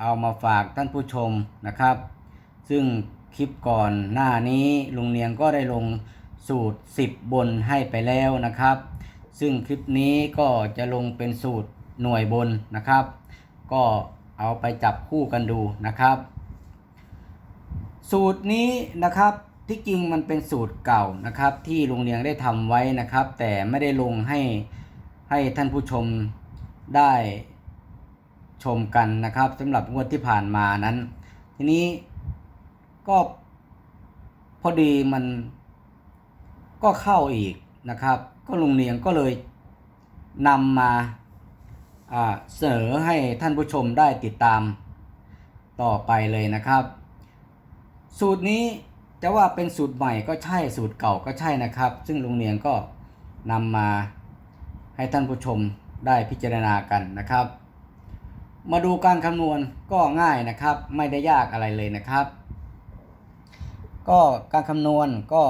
เอามาฝากท่านผู้ชมนะครับ ซึ่งคลิปก่อนหน้านี้ลุงเนียงก็ได้ลงสูตร 10 บนให้ไปแล้วนะครับ ซึ่งคลิปนี้ก็จะลงเป็นสูตรหน่วยบนนะครับ ก็เอาไปจับคู่กันดูนะครับ สูตรนี้นะครับที่จริงมันเป็นสูตรเก่านะครับ ที่ลุงเลียงได้ทำไว้นะครับ แต่ไม่ได้ลงให้ให้ท่านผู้ชมได้ ชมกันนะครับสำหรับงวดที่ผ่านมานั้น ทีนี้ก็พอดีมันก็เข้าอีกนะครับ ก็ลุงเลียงก็เลยนำมาอ่าเสนอให้ท่านผู้ชมได้ติดตามต่อไปเลยนะครับ สูตรนี้จะว่าเป็นสูตรใหม่ก็ใช่สูตรเก่าก็ใช่นะครับ ซึ่งลุงเนียงก็นำมาให้ท่านผู้ชมได้พิจารณากันนะครับ มาดูการคำนวณก็ง่ายนะครับ ไม่ได้ยากอะไรเลยนะครับ ก็การคำนวณก็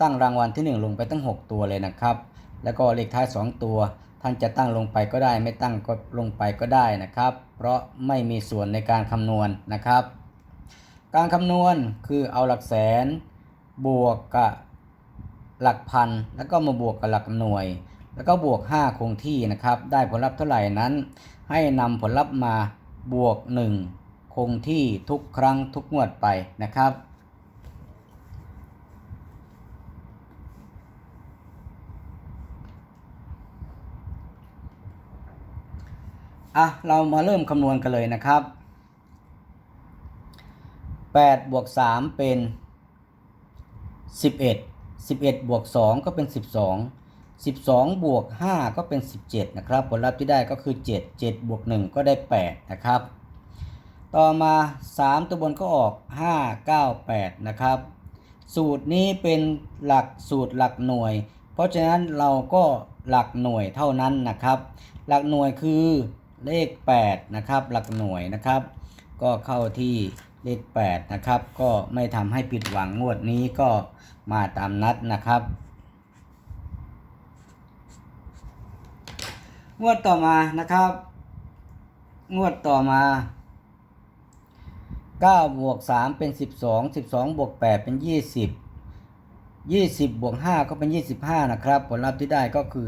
ตั้งรางวัลที่ 1 ลงไปตั้ง 6 ตัวเลยนะครับ แล้วก็เลขท้าย 2 ตัว ท่านจะตั้งลงไปก็ได้ ไม่ตั้งก็ลงไปก็ได้นะครับ เพราะไม่มีส่วนในการคำนวณนะครับ การคำนวณคือเอาหลักแสน บวกกับหลักพัน แล้วก็มาบวกกับหลักหน่วย แล้วก็บวก 5 คงที่นะครับ ได้ผลลัพธ์เท่าไหร่นั้น ให้นำผลลัพธ์มาบวก 1 คงที่ทุกครั้งทุกงวดไปนะครับอะเรามาเริ่มคำนวณกันเลยนะครับ8บวก3เป็น 11 11บวก2ก็เป็น 12 12 บวก 5 ก็เป็น 17 นะครับ ผลลัพธ์ที่ได้ก็คือ 7 7 บวก 1 ก็ได้ 8 นะครับ ต่อมา 3 ตัวบนก็ออก 5 9 8 นะครับ สูตรนี้เป็นหลักสูตรหลักหน่วย เพราะฉะนั้นเราก็หลักหน่วยเท่านั้นนะครับ หลักหน่วยคือเลข 8 นะครับ หลักหน่วยนะครับ ก็เข้าที่เลข 8 นะครับ ก็ไม่ทำให้ผิดหวังงวดนี้ก็มาตามนัดนะครับ งวดต่อมานะครับ งวดต่อมา9บวก3เป็น 12 12บวก8เป็น 20 20บวก5ก็เป็น 25 นะครับ ผลลัพธ์ที่ได้ก็คือ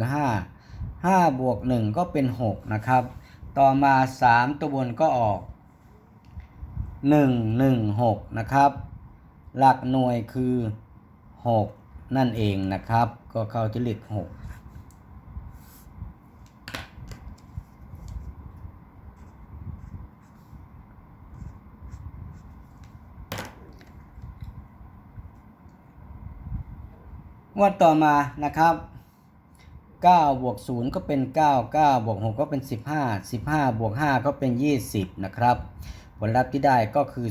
5 5บวก1ก็เป็น 6 นะครับ ต่อมา 3 ตัวบนก็ออก 1 1 6 นะครับ หลักหน่วยคือ 6 นั่นเองนะครับ ก็เข้าที่เลข6 งวดต่อมานะครับ9บวก0ก็เป็น 9 9บวก6ก็เป็น 15 15บวก5ก็เป็น 20 นะครับ ผลลัพธ์ที่ได้ก็คือ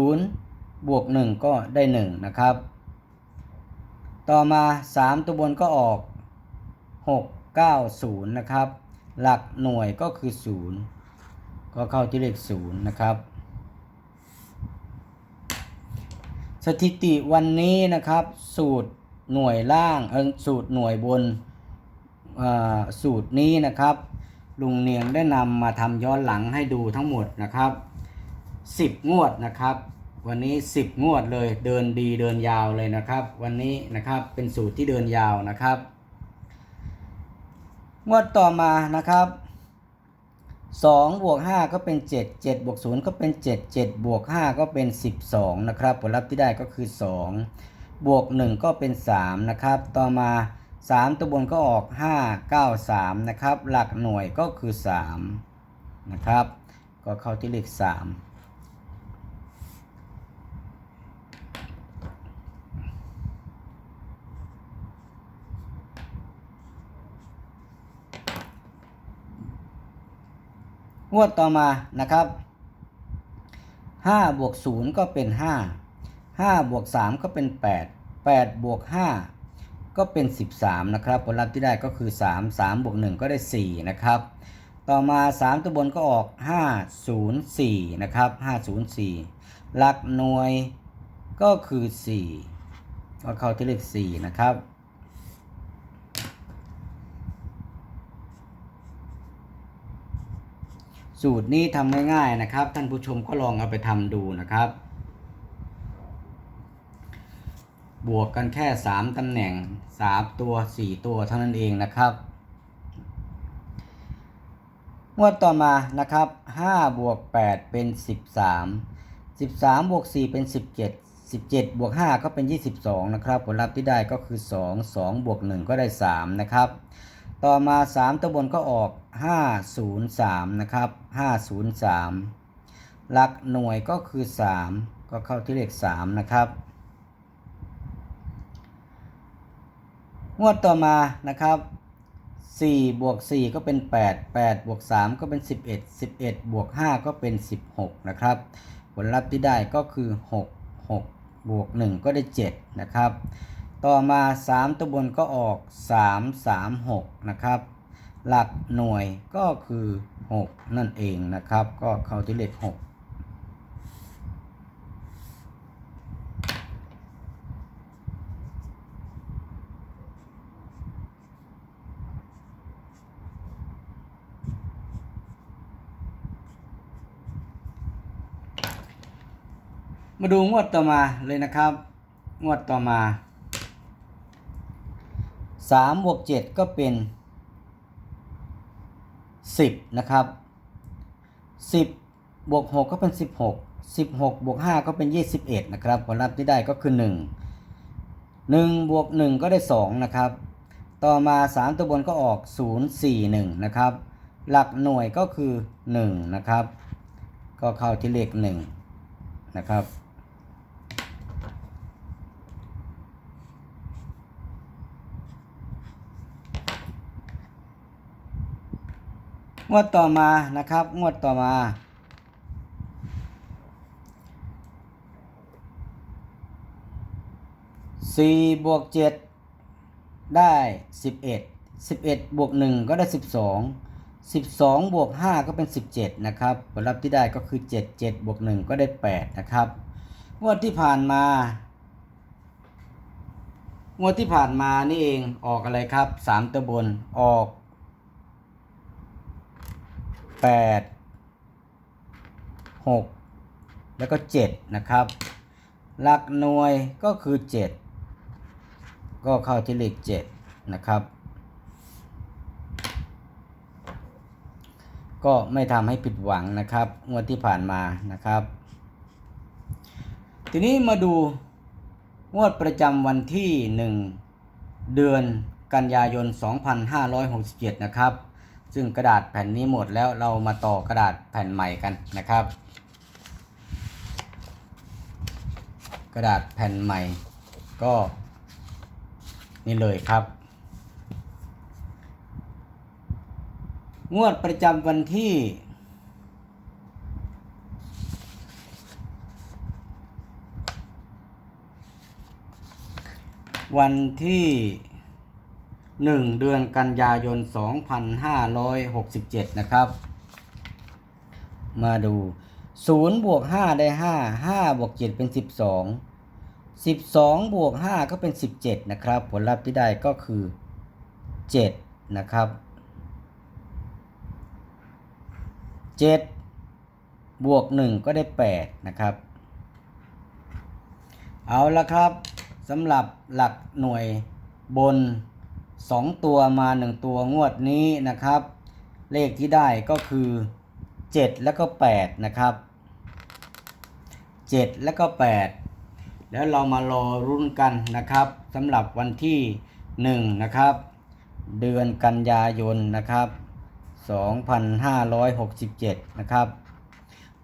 0 0บวก1ก็ได้ 1 นะครับ ต่อมา 3 ตัวบนก็ออก 6 9 0 นะครับ หลักหน่วยก็คือ 0 ก็เข้าที่เลข 0 นะครับ ส ถิติวันนี้นะครับ สูตรหน่วยล่างเออสูตรหน่วยบนสูตรนี้นะครับ ลุงเนียงได้นำมาทำย้อนหลังให้ดูทั้งหมดนะครับ 10 งวดนะครับ วันนี้ 10 งวดเลยเดินดีเดินยาวเลยนะครับ วันนี้นะครับเป็นสูตรที่เดินยาวนะครับ งวดต่อมานะครับ 2บวก5ก็เป็น 7 7บวก0ก็เป็น 7 7 บวก 5 ก็เป็น 12 นะครับ ผลลัพธ์ที่ได้ก็คือ 2 บวก 1 ก็เป็น 3 นะครับ ต่อมา 3 ตัวบนก็ออก 5 9 3 นะครับ หลักหน่วยก็คือ 3 นะครับ ก็เข้าที่เลข3 วดต่อมานะครับห้าบวกศูนย์ก็เป็นห้าห้าบวกสามก็เป็นแปดแปดบวกห้าก็เป็นสิบสามนะครับ ผลลัพธ์ที่ได้ก็คือสามสามบวกหนึ่งก็ได้สี่นะครับ ต่อมา 3 ตัวบนก็ออก 504 นะครับ 504 หลักหน่วยก็คือ 4 ก็เข้าที่เลข 4 นะครับ สูตรนี้ทำง่ายๆนะครับ ท่านผู้ชมก็ลองเอาไปทำดูนะครับ บวกกันแค่ 3ตำแหน่ง 3 ตัว 4 ตัวเท่านั้นเองนะครับงวดต่อมานะครับ5บวก8เป็น 13 13บวก4เป็น 17 17บวก5ก็เป็น 22 นะครับ ผลลัพธ์ที่ได้ก็คือ 2 2บวก1ก็ได้ 3 นะครับ ต่อมา 3 ตัวบนก็ออก 503 นะครับ 503 หลักหน่วยก็คือ 3 ก็เข้าที่เลข 3 นะครับ งวดต่อมานะครับ4บวก4ก็เป็น 8 8บวก3ก็เป็น 11 11บวก5ก็เป็น 16 นะครับ ผลลัพธ์ที่ได้ก็คือ 6 6บวก1ก็ได้ 7 นะครับ ต่อมา 3 ตัวบนก็ออก 3 3 6 นะครับ หลักหน่วยก็คือ 6 นั่นเองนะครับ ก็เข้าที่เลข6มาดูงวดต่อมาเลยนะครับ งวดต่อมา 3บวก7ก็เป็น10นะครับ10บวก6ก็เป็น16 16บวก5ก็เป็น21นะครับผลลัพธ์ที่ได้ก็คือ1 1บวก1ก็ได้2นะครับ ต่อมา3ตัวบนก็ออก0 4 1นะครับ หลักหน่วยก็คือ1นะครับ ก็เข้าที่เลข1นะครับ งวดต่อมานะครับ งวดต่อมาสี่บวกเจ็ดได้สิบเอ็ดสิบเอ็ดบวกหนึ่งก็ได้สิบสองสิบสองบวกห้าก็เป็นสิบเจ็ดนะครับผลลัพธ์ที่ได้ก็คือเจ็ดเจ็ดบวกหนึ่งก็ได้แปดนะครับ งวดที่ผ่านมางวดที่ผ่านมานี่เองออกอะไรครับสามตัวบนออก แปดหกแล้วก็เจ็ดนะครับ หลักหน่วยก็คือเจ็ดก็เข้าที่เลขเจ็ดนะครับ ก็ไม่ทำให้ผิดหวังนะครับงวดที่ผ่านมานะครับ ทีนี้มาดูงวดประจำวันที่ 1 เดือนกันยายน 2567 นะครับ ซึ่งกระดาษแผ่นนี้หมดแล้วเรามาต่อกระดาษแผ่นใหม่กันนะครับ กระดาษแผ่นใหม่ก็นี่เลยครับ งวดประจำวันที่ วันที่ 1 เดือนกันยายน 2567 นะครับ มาดู 0 บวก 5 ได้ 5 5 บวก 7 เป็น 12 12 บวก 5 ก็เป็น 17 นะครับ ผลลัพธ์ที่ได้ก็คือ 7 นะครับ 7 บวก 1 ก็ได้ 8 นะครับ เอาละครับสำหรับหลักหน่วยบน 2ตัวมา1ตัวงวดนี้นะครับ เลขที่ได้ก็คือ7แล้วก็8นะครับ7แล้วก็8แล้วเรามารอรุ่นกันนะครับสำหรับวันที่1นะครับ เดือนกันยายนนะครับ2567นะครับ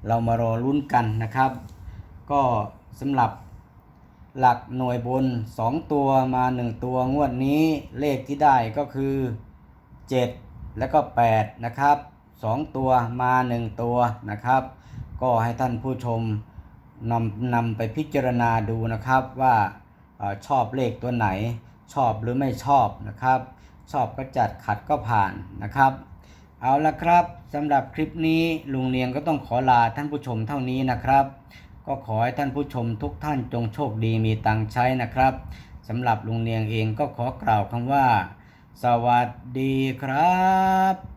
เรามารอรุ่นกันนะครับ ก็สำหรับ หลักหน่วยบน 2 ตัวมา 1 ตัวงวดนี้เลขที่ได้ก็คือ 7 แล้วก็ 8 นะครับสองตัวมาหนึ่งตัวนะครับ ก็ให้ท่านผู้ชมนำนำไปพิจารณาดูนะครับว่าอชอบเลขตัวไหน ชอบหรือไม่ชอบนะครับ ชอบก็จัดขัดก็ผ่านนะครับ เอาละครับสำหรับคลิปนี้ลุงเนียงก็ต้องขอลาท่านผู้ชมเท่านี้นะครับ ก็ขอให้ท่านผู้ชมทุกท่านจงโชคดีมีตังค์ใช้นะครับสำหรับลุงเนียงเองก็ขอกล่าวคำว่า สวัสดีครับ